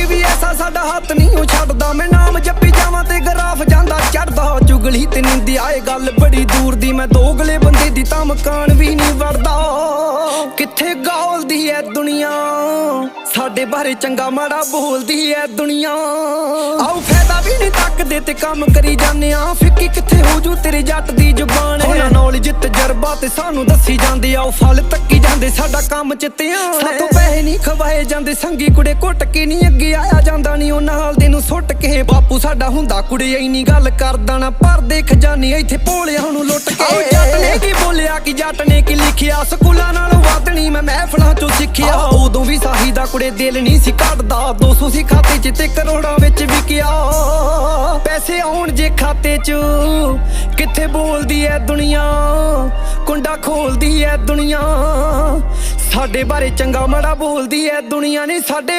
ਕਿ ਵੀ ਐਸਾ ਸਾਡਾ ਹੱਥ ਨਹੀਂ ਉਹ ਛੱਡਦਾ। ਮੈਂ ਨਾਮ ਜੱਪੀ ਜਾਵਾਂ ਤੇ ਗਰਾਫ ਜਾਂਦਾ ਚੜਦਾ ਚੁਗਲੀ ਤੇ ਨਿੰਦੀ ਆਏ ਗੱਲ ਬੜੀ ਦੂਰ ਦੀ। ਮੈਂ ਦੋਗਲੇ ਬੰਦੇ ਦੀ ਤਾਂ ਮਕਾਨ ਵੀ ਨਹੀਂ ਵੜਦਾ। ਕਿੱਥੇ ਗਾਲਦੀ ਐ ਦੁਨੀਆ? ਸਾਡੇ ਬਾਰੇ ਚੰਗਾ ਮਾੜਾ ਬੋਲਦੀ ਐ ਦੁਨੀਆ। ਆਉ ਫਾਇਦਾ ਵੀ ਨਹੀਂ ਤੱਕਦੇ ਤੇ ਕੰਮ ਕਰੀ ਜਾਂਦੇ ਆ। ਤੇਰੇ ਜੱਟ ਦੀ ਜ਼ੁਬਾਨ ਉਹਨਾਂ ਨੌਲੇਜ ਤਜਰਬਾ ਤੇ ਸਾਨੂੰ ਦੱਸੀ ਜਾਂਦੇ ਆ ਉਹ ਫਲ ਤੱਕੀ ਜਾਂਦੇ ਸਾਡਾ ਕੰਮ ਚ ਧਿਆਨ ਸਾਤੋਂ ਪੈਸੇ ਨਹੀਂ ਖਵਾਏ ਜਾਂਦੇ ਸੰਗੀ ਕੁੜੇ ਘੁੱਟ ਕੇ ਨਹੀਂ ਅੱਗੇ ਆਇਆ ਜਾਂਦਾ ਨਹੀਂ ਉਹ ਨਾਲ ਦੇ ਨੂੰ ਸੁੱਟ ਕੇ। ਬਾਪੂ ਸਾਡਾ ਹੁੰਦਾ ਕੁੜੇ ਇੰਨੀ ਗੱਲ ਕਰਦਾ ਨਾ ਪਰ ਦੇਖ ਜਾਨੀ ਇੱਥੇ ਭੋਲਿਆਂ ਨੂੰ ਲੁੱਟ ਕੇ। ਜੱਟ ਨੇ ਕੀ ਬੋਲਿਆ ਕਿ ਜੱਟ ਨੇ ਕੀ ਲਿਖਿਆ? ਸਕੂਲਾਂ ਨਾਲੋਂ ਵਧਣੀ ਮੈਂ ਮਹਿਫਲਾਂ ਚੋਂ ਸਿੱਖਿਆ। ਉਦੋਂ ਵੀ ਸਾਹੀ ਦਾ ਕੁੜੇ ਦਿਲ ਨਹੀਂ ਸੀ ਕੱਢਦਾ 200 ਸੀ ਖਾਤੇ 'ਚ ਤੇ ਕਰੋੜਾਂ ਵਿੱਚ ਵਿਕਿਆ। ਪੈਸੇ ਆਉਣ ਜੇ ਖਾਤੇ 'ਚ? ਕਿੱਥੇ ਬੋਲਦੀ ਐ ਦੁਨੀਆ? ਕੁੰਡਾ ਖੋਲਦੀ ਐ ਦੁਨੀਆ। ਸਾਡੇ ਬਾਰੇ ਚੰਗਾ ਮਾੜਾ ਬੋਲਦੀ ਐ ਦੁਨੀਆ ਨੇ, ਸਾਡੇ